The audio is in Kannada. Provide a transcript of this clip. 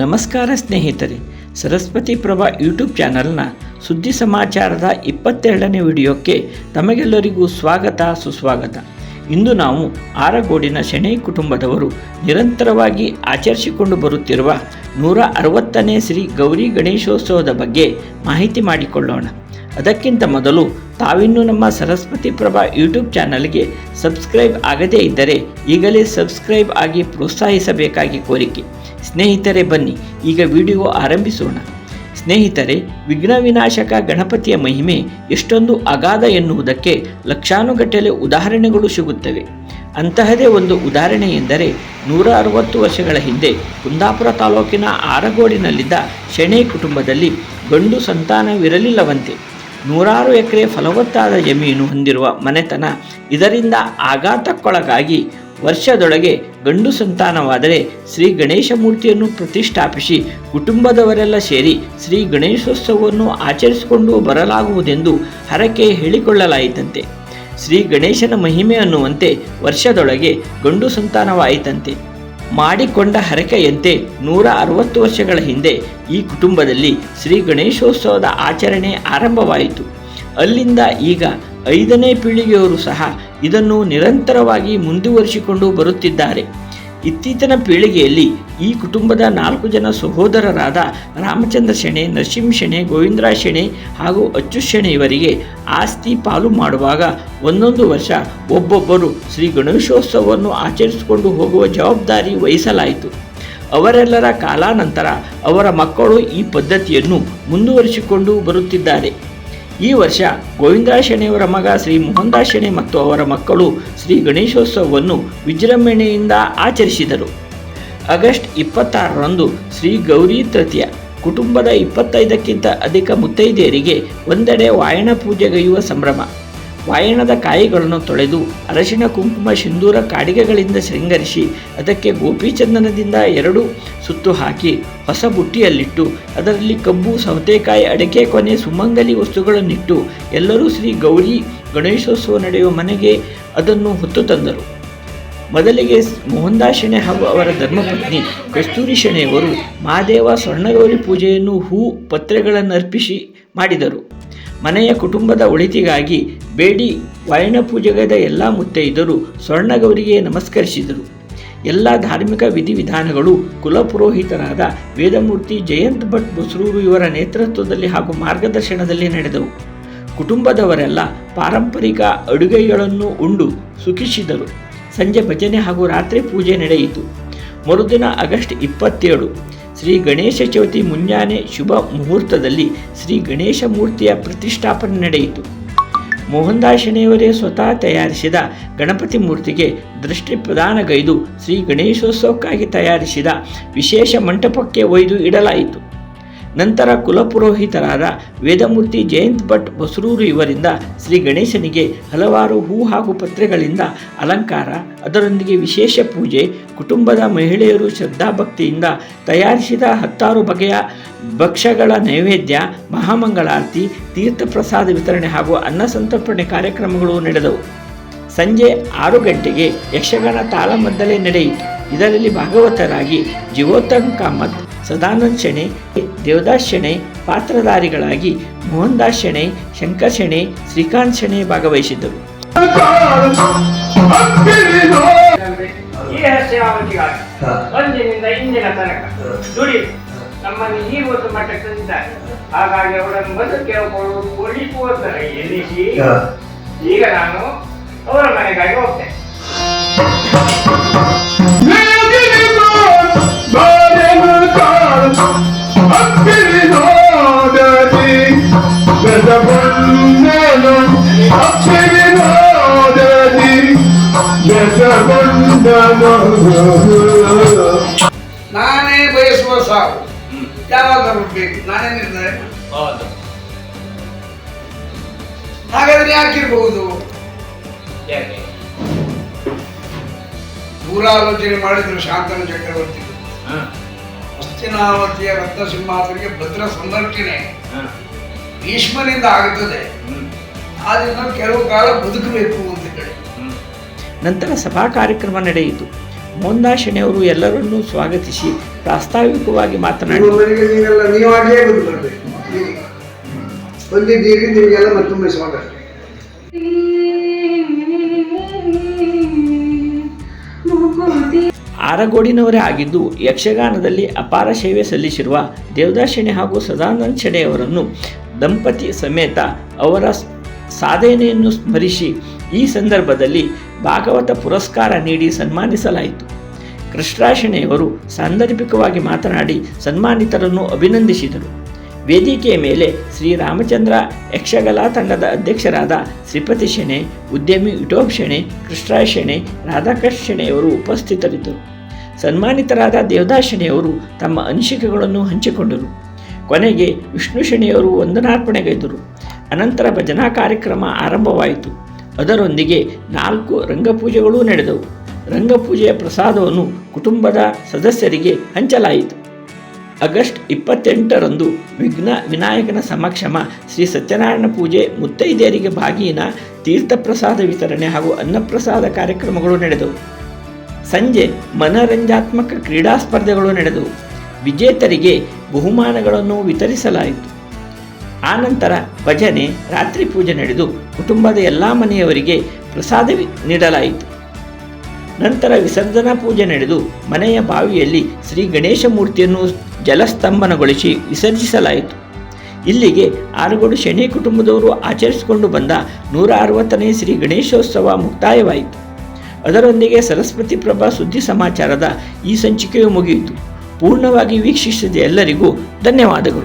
ನಮಸ್ಕಾರ ಸ್ನೇಹಿತರೆ, ಸರಸ್ವತಿ ಪ್ರಭಾ ಯೂಟ್ಯೂಬ್ ಚಾನಲ್ನ ಸುದ್ದಿ ಸಮಾಚಾರದ ಇಪ್ಪತ್ತೆರಡನೇ ವಿಡಿಯೋಕ್ಕೆ ತಮಗೆಲ್ಲರಿಗೂ ಸ್ವಾಗತ, ಸುಸ್ವಾಗತ. ಇಂದು ನಾವು ಆರಗೋಡಿನ ಶೆಣೈ ಕುಟುಂಬದವರು ನಿರಂತರವಾಗಿ ಆಚರಿಸಿಕೊಂಡು ಬರುತ್ತಿರುವ ನೂರ ಅರವತ್ತನೇ ಶ್ರೀ ಗೌರಿ ಗಣೇಶೋತ್ಸವದ ಬಗ್ಗೆ ಮಾಹಿತಿ ಮಾಡಿಕೊಳ್ಳೋಣ. ಅದಕ್ಕಿಂತ ಮೊದಲು ತಾವಿನ್ನೂ ನಮ್ಮ ಸರಸ್ವತಿ ಪ್ರಭಾ ಯೂಟ್ಯೂಬ್ ಚಾನಲ್ಗೆ ಸಬ್ಸ್ಕ್ರೈಬ್ ಆಗದೇ ಇದ್ದರೆ ಈಗಲೇ ಸಬ್ಸ್ಕ್ರೈಬ್ ಆಗಿ ಪ್ರೋತ್ಸಾಹಿಸಬೇಕಾಗಿ ಕೋರಿಕೆ. ಸ್ನೇಹಿತರೆ, ಬನ್ನಿ, ಈಗ ವಿಡಿಯೋ ಆರಂಭಿಸೋಣ. ಸ್ನೇಹಿತರೆ ವಿಘ್ನ ವಿನಾಶಕ ಗಣಪತಿಯ ಮಹಿಮೆ ಎಷ್ಟೊಂದು ಅಗಾಧ ಎನ್ನುವುದಕ್ಕೆ ಲಕ್ಷಾನುಗಟ್ಟಲೆ ಉದಾಹರಣೆಗಳು ಸಿಗುತ್ತವೆ. ಅಂತಹದೇ ಒಂದು ಉದಾಹರಣೆ ಎಂದರೆ ನೂರ ಅರವತ್ತು ವರ್ಷಗಳ ಹಿಂದೆ ಕುಂದಾಪುರ ತಾಲೂಕಿನ ಆರಗೋಡಿನಲ್ಲಿದ್ದ ಶೆಣೆ ಕುಟುಂಬದಲ್ಲಿ ಗಂಡು ಸಂತಾನವಿರಲಿಲ್ಲವಂತೆ. ನೂರಾರು ಎಕರೆ ಫಲವತ್ತಾದ ಜಮೀನು ಹೊಂದಿರುವ ಮನೆತನ ಇದರಿಂದ ಆಘಾತಕ್ಕೊಳಗಾಗಿ ವರ್ಷದೊಳಗೆ ಗಂಡು ಸಂತಾನವಾದರೆ ಶ್ರೀ ಗಣೇಶ ಮೂರ್ತಿಯನ್ನು ಪ್ರತಿಷ್ಠಾಪಿಸಿ ಕುಟುಂಬದವರೆಲ್ಲ ಸೇರಿ ಶ್ರೀ ಗಣೇಶೋತ್ಸವವನ್ನು ಆಚರಿಸಿಕೊಂಡು ಬರಲಾಗುವುದೆಂದು ಹರಕೆ ಹೇಳಿಕೊಳ್ಳಲಾಯಿತಂತೆ. ಶ್ರೀ ಗಣೇಶನ ಮಹಿಮೆ ಅನ್ನುವಂತೆ ವರ್ಷದೊಳಗೆ ಗಂಡು ಸಂತಾನವಾಯಿತಂತೆ. ಮಾಡಿಕೊಂಡ ಹರಕೆಯಂತೆ ನೂರ ಅರವತ್ತು ವರ್ಷಗಳ ಹಿಂದೆ ಈ ಕುಟುಂಬದಲ್ಲಿ ಶ್ರೀ ಗಣೇಶೋತ್ಸವದ ಆಚರಣೆ ಆರಂಭವಾಯಿತು. ಅಲ್ಲಿಂದ ಈಗ ಐದನೇ ಪೀಳಿಗೆಯವರು ಸಹ ಇದನ್ನು ನಿರಂತರವಾಗಿ ಮುಂದುವರಿಸಿಕೊಂಡು ಬರುತ್ತಿದ್ದಾರೆ. ಇತ್ತೀಚಿನ ಪೀಳಿಗೆಯಲ್ಲಿ ಈ ಕುಟುಂಬದ ನಾಲ್ಕು ಜನ ಸಹೋದರರಾದ ರಾಮಚಂದ್ರ ಶೆಣೆ, ನರಸಿಂಹ ಶೆಣೆ, ಗೋವಿಂದರಾಜ ಶೆಣೆ ಹಾಗೂ ಅಚ್ಚು ಶೆಣೆ ಇವರಿಗೆ ಆಸ್ತಿ ಪಾಲು ಮಾಡುವಾಗ ಒಂದೊಂದು ವರ್ಷ ಒಬ್ಬೊಬ್ಬರು ಶ್ರೀ ಗಣೇಶೋತ್ಸವವನ್ನು ಆಚರಿಸಿಕೊಂಡು ಹೋಗುವ ಜವಾಬ್ದಾರಿ ವಹಿಸಲಾಯಿತು. ಅವರೆಲ್ಲರ ಕಾಲಾನಂತರ ಅವರ ಮಕ್ಕಳು ಈ ಪದ್ಧತಿಯನ್ನು ಮುಂದುವರಿಸಿಕೊಂಡು ಬರುತ್ತಿದ್ದಾರೆ. ಈ ವರ್ಷ ಗೋವಿಂದರಾಜ್ ಶೆಣೆಯವರ ಮಗ ಶ್ರೀ ಮೋಹನ್ದಾಸ್ ಶೆಣೆ ಮತ್ತು ಅವರ ಮಕ್ಕಳು ಶ್ರೀ ಗಣೇಶೋತ್ಸವವನ್ನು ವಿಜೃಂಭಣೆಯಿಂದ ಆಚರಿಸಿದರು. ಆಗಸ್ಟ್ ಇಪ್ಪತ್ತಾರರಂದು ಶ್ರೀ ಗೌರಿ ತೃತೀಯ ಕುಟುಂಬದ ಇಪ್ಪತ್ತೈದಕ್ಕಿಂತ ಅಧಿಕ ಮುತ್ತೈದೆಯರಿಗೆ ಒಂದೆಡೆ ವಾಯಣ ಪೂಜೆಗೈಯುವ ಸಂಭ್ರಮ. ವಾಯನದ ಕಾಯಿಗಳನ್ನು ತೊಳೆದು ಅರಶಿನ ಕುಂಕುಮ ಸಿಂಧೂರ ಕಾಡಿಗೆಗಳಿಂದ ಶೃಂಗರಿಸಿ ಅದಕ್ಕೆ ಗೋಪಿಚಂದನದಿಂದ ಎರಡು ಸುತ್ತು ಹಾಕಿ ಹೊಸ ಬುಟ್ಟಿಯಲ್ಲಿಟ್ಟು ಅದರಲ್ಲಿ ಕಬ್ಬು, ಸೌತೆಕಾಯಿ, ಅಡಿಕೆ, ಕೊನೆ ಸುಮಂಗಲಿ ವಸ್ತುಗಳನ್ನಿಟ್ಟು ಎಲ್ಲರೂ ಶ್ರೀ ಗೌರಿ ಗಣೇಶೋತ್ಸವ ನಡೆಯುವ ಮನೆಗೆ ಅದನ್ನು ಹೊತ್ತು ತಂದರು. ಮೊದಲಿಗೆ ಮೋಹನ್ದಾಸ್ ಶೆಣೆ ಹಾಗೂ ಅವರ ಧರ್ಮಪತ್ನಿ ಕಸ್ತೂರಿ ಶೆಣೆಯವರು ಮಹಾದೇವ ಸ್ವರ್ಣಗೌರಿ ಪೂಜೆಯನ್ನು ಹೂ ಪತ್ರೆಗಳನ್ನು ಅರ್ಪಿಸಿ ಮಾಡಿದರು. ಮನೆಯ ಕುಟುಂಬದ ಒಳಿತಿಗಾಗಿ ಬೇಡಿ ವಾಯಣ ಪೂಜೆಗೈದ ಎಲ್ಲ ಮುತ್ತೈದರು ಸ್ವರ್ಣಗೌರಿಗೆ ನಮಸ್ಕರಿಸಿದರು. ಎಲ್ಲ ಧಾರ್ಮಿಕ ವಿಧಿವಿಧಾನಗಳು ಕುಲಪುರೋಹಿತರಾದ ವೇದಮೂರ್ತಿ ಜಯಂತ್ ಭಟ್ ಬಸ್ರೂರು ಇವರ ನೇತೃತ್ವದಲ್ಲಿ ಹಾಗೂ ಮಾರ್ಗದರ್ಶನದಲ್ಲಿ ನಡೆದವು. ಕುಟುಂಬದವರೆಲ್ಲ ಪಾರಂಪರಿಕ ಅಡುಗೆಗಳನ್ನು ಉಂಡು ಸುಖಿಸಿದರು. ಸಂಜೆ ಭಜನೆ ಹಾಗೂ ರಾತ್ರಿ ಪೂಜೆ ನಡೆಯಿತು. ಮರುದಿನ ಆಗಸ್ಟ್ ಇಪ್ಪತ್ತೇಳು ಶ್ರೀ ಗಣೇಶ ಚೌತಿ ಮುಂಜಾನೆ ಶುಭ ಮುಹೂರ್ತದಲ್ಲಿ ಶ್ರೀ ಗಣೇಶ ಮೂರ್ತಿಯ ಪ್ರತಿಷ್ಠಾಪನೆ ನಡೆಯಿತು. ಮೋಹನ್ದಾಶನೆಯವರೇ ಸ್ವತಃ ತಯಾರಿಸಿದ ಗಣಪತಿ ಮೂರ್ತಿಗೆ ದೃಷ್ಟಿ ಪ್ರದಾನಗೈದು ಶ್ರೀ ಗಣೇಶೋತ್ಸವಕ್ಕಾಗಿ ತಯಾರಿಸಿದ ವಿಶೇಷ ಮಂಟಪಕ್ಕೆ ಒಯ್ದು ಇಡಲಾಯಿತು. ನಂತರ ಕುಲಪುರೋಹಿತರಾದ ವೇದಮೂರ್ತಿ ಜಯಂತ್ ಭಟ್ ಬಸರೂರು ಇವರಿಂದ ಶ್ರೀ ಗಣೇಶನಿಗೆ ಹಲವಾರು ಹೂ ಹಾಗೂ ಪತ್ರೆಗಳಿಂದ ಅಲಂಕಾರ, ಅದರೊಂದಿಗೆ ವಿಶೇಷ ಪೂಜೆ, ಕುಟುಂಬದ ಮಹಿಳೆಯರು ಶ್ರದ್ಧಾಭಕ್ತಿಯಿಂದ ತಯಾರಿಸಿದ ಹತ್ತಾರು ಬಗೆಯ ಭಕ್ಷ್ಯಗಳ ನೈವೇದ್ಯ, ಮಹಾಮಂಗಳಾರತಿ, ತೀರ್ಥಪ್ರಸಾದ ವಿತರಣೆ ಹಾಗೂ ಅನ್ನ ಸಂತರ್ಪಣೆ ಕಾರ್ಯಕ್ರಮಗಳು ನಡೆದವು. ಸಂಜೆ ಆರು ಗಂಟೆಗೆ ಯಕ್ಷಗಾನ ತಾಳಮದ್ದಲೆ ನಡೆಯಿತು. ಇದರಲ್ಲಿ ಭಾಗವತರಾಗಿ ಜೀವೋತ್ತಮ್ ಕಾಮತ್ ಸದಾನಂದ್ ಶೆಣೆ ದೇವದಾಸ್ ಶೆಣೆ ಪಾತ್ರಧಾರಿಗಳಾಗಿ ಮೋಹನ್ದಾಸ್ ಶೆಣೆ ಶಂಕರ್ ಶೆಣೆ ಶ್ರೀಕಾಂತ್ ಶೆಣೆ ಭಾಗವಹಿಸಿದ್ದರು. ಈ ಸೇವಾವತಿಗಾಗಿ ಒಂದಿನಿಂದ ಇಂದಿನ ತನಕ ದುಡಿ ನಮ್ಮನ್ನು ಈ ಒಂದು ಮಟ್ಟಕ್ಕೆ ತಂದಿದ್ದಾರೆ. ಹಾಗಾಗಿ ಅವರನ್ನು ಬದುಕೆ ಉಳಿಸುವುದರ ಎನಿಸಿ ಈಗ ನಾನು ಅವರ ಮನೆಗಾಗಿ ಹೋಗ್ತೇನೆ. ನಾನೇ ಬಯಸುವ ಸಾವು. ಯಾವಾಗ ಬೇಕು. ನಾನೇ ನಿರ್ಣಯ ಹಾಗಾದ್ರೆ ಯಾಕಿರ್ಬಹುದು ಯಾಕೆ? ದೂರಾಲೋಚನೆ ಮಾಡಿದ್ರು ಶಾಂತನು ಚಕ್ರವರ್ತಿ. ಹಸ್ತಿನಾವತಿಯ ರಕ್ತ ಸಿಂಹಾಸನಿಗೆ ಭದ್ರ ಸಂರಕ್ಷಣೆ ಭೀಷ್ಮನಿಂದ ಆಗುತ್ತದೆ. ಆದ್ರಿಂದ ಕೆಲವು ಕಾಲ ಬದುಕಬೇಕು ಅಂತ ಹೇಳಿ ನಂತರ ಸಭಾ ಕಾರ್ಯಕ್ರಮ ನಡೆಯಿತು. ಮೋಂದಾ ಅವರು ಎಲ್ಲರನ್ನೂ ಸ್ವಾಗತಿಸಿ ಪ್ರಾಸ್ತಾವಿಕವಾಗಿ ಮಾತನಾಡಿ. ನಿಮ್ಮ ಮನೆಗೆ ನೀವೆಲ್ಲ ನೀವಾಗಲೇ ಬಂದು ಬರಬೇಕು ಬಂದಿದ್ದೀರಿ ನಿಮಗೆಲ್ಲ ಮತ್ತೊಮ್ಮೆ ಸ್ವಾಗತ. ಆರಗೋಡಿನವರೇ ಆಗಿದ್ದು ಯಕ್ಷಗಾನದಲ್ಲಿ ಅಪಾರ ಸೇವೆ ಸಲ್ಲಿಸಿರುವ ದೇವದಾಸ್ ಶೆಣೆ ಹಾಗೂ ಸದಾನಂದ ಶೆಣೆಯವರನ್ನು ದಂಪತಿ ಸಮೇತ ಅವರ ಸಾಧನೆಯನ್ನು ಸ್ಮರಿಸಿ ಈ ಸಂದರ್ಭದಲ್ಲಿ ಭಾಗವತ ಪುರಸ್ಕಾರ ನೀಡಿ ಸನ್ಮಾನಿಸಲಾಯಿತು. ಕೃಷ್ಣಾಶಿಣೆಯವರು ಸಾಂದರ್ಭಿಕವಾಗಿ ಮಾತನಾಡಿ ಸನ್ಮಾನಿತರನ್ನು ಅಭಿನಂದಿಸಿದರು. ವೇದಿಕೆಯ ಮೇಲೆ ಶ್ರೀ ರಾಮಚಂದ್ರ ಯಕ್ಷಗಲಾ ತಂಡದ ಅಧ್ಯಕ್ಷರಾದ ಶ್ರೀಪತಿ ಶೆಣೆ, ಉದ್ಯಮಿ ವಿಠೋಬ್ ಶೆಣೆ ಕೃಷ್ಣಾಶೆಣೆ ರಾಧಾಕೃಷ್ಣ ಶೆಣೆಯವರು ಉಪಸ್ಥಿತರಿದ್ದರು. ಸನ್ಮಾನಿತರಾದ ದೇವದಾಸ್ ಶೆಣೆಯವರು ತಮ್ಮ ಅನಿಸಿಕೆಗಳನ್ನು ಹಂಚಿಕೊಂಡರು. ಕೊನೆಗೆ ವಿಷ್ಣು ಶೆಣೆಯವರು ವಂದನಾರ್ಪಣೆಗೈದರು. ಅನಂತರ ಭಜನಾ ಕಾರ್ಯಕ್ರಮ ಆರಂಭವಾಯಿತು. ಅದರೊಂದಿಗೆ ನಾಲ್ಕು ರಂಗಪೂಜೆಗಳೂ ನಡೆದವು. ರಂಗಪೂಜೆಯ ಪ್ರಸಾದವನ್ನು ಕುಟುಂಬದ ಸದಸ್ಯರಿಗೆ ಹಂಚಲಾಯಿತು. ಆಗಸ್ಟ್ ಇಪ್ಪತ್ತೆಂಟರಂದು ವಿಘ್ನ ವಿನಾಯಕನ ಸಮಕ್ಷಮ ಶ್ರೀ ಸತ್ಯನಾರಾಯಣ ಪೂಜೆ ಮುತ್ತೈದೆಯರಿಗೆ ಬಾಗಿನ ತೀರ್ಥಪ್ರಸಾದ ವಿತರಣೆ ಹಾಗೂ ಅನ್ನಪ್ರಸಾದ ಕಾರ್ಯಕ್ರಮಗಳು ನಡೆದವು. ಸಂಜೆ ಮನರಂಜಾತ್ಮಕ ಕ್ರೀಡಾ ಸ್ಪರ್ಧೆಗಳು ನಡೆದವು. ವಿಜೇತರಿಗೆ ಬಹುಮಾನಗಳನ್ನು ವಿತರಿಸಲಾಯಿತು. ಆನಂತರ ಭಜನೆ, ರಾತ್ರಿ ಪೂಜೆ ನಡೆದು ಕುಟುಂಬದ ಎಲ್ಲ ಮನೆಯವರಿಗೆ ಪ್ರಸಾದ ನೀಡಲಾಯಿತು. ನಂತರ ವಿಸರ್ಜನಾ ಪೂಜೆ ನಡೆದು ಮನೆಯ ಬಾವಿಯಲ್ಲಿ ಶ್ರೀ ಗಣೇಶ ಮೂರ್ತಿಯನ್ನು ಜಲಸ್ತಂಭನಗೊಳಿಸಿ ವಿಸರ್ಜಿಸಲಾಯಿತು. ಇಲ್ಲಿಗೆ ಆರುಗೋಡು ಶನಿ ಕುಟುಂಬದವರು ಆಚರಿಸಿಕೊಂಡು ಬಂದ ನೂರ ಅರವತ್ತನೇ ಶ್ರೀ ಗಣೇಶೋತ್ಸವ ಮುಕ್ತಾಯವಾಯಿತು. ಅದರೊಂದಿಗೆ ಸರಸ್ವತಿ ಪ್ರಭಾ ಸುದ್ದಿ ಸಮಾಚಾರದ ಈ ಸಂಚಿಕೆಯು ಮುಗಿಯಿತು. ಪೂರ್ಣವಾಗಿ ವೀಕ್ಷಿಸಿದ ಎಲ್ಲರಿಗೂ ಧನ್ಯವಾದಗಳು.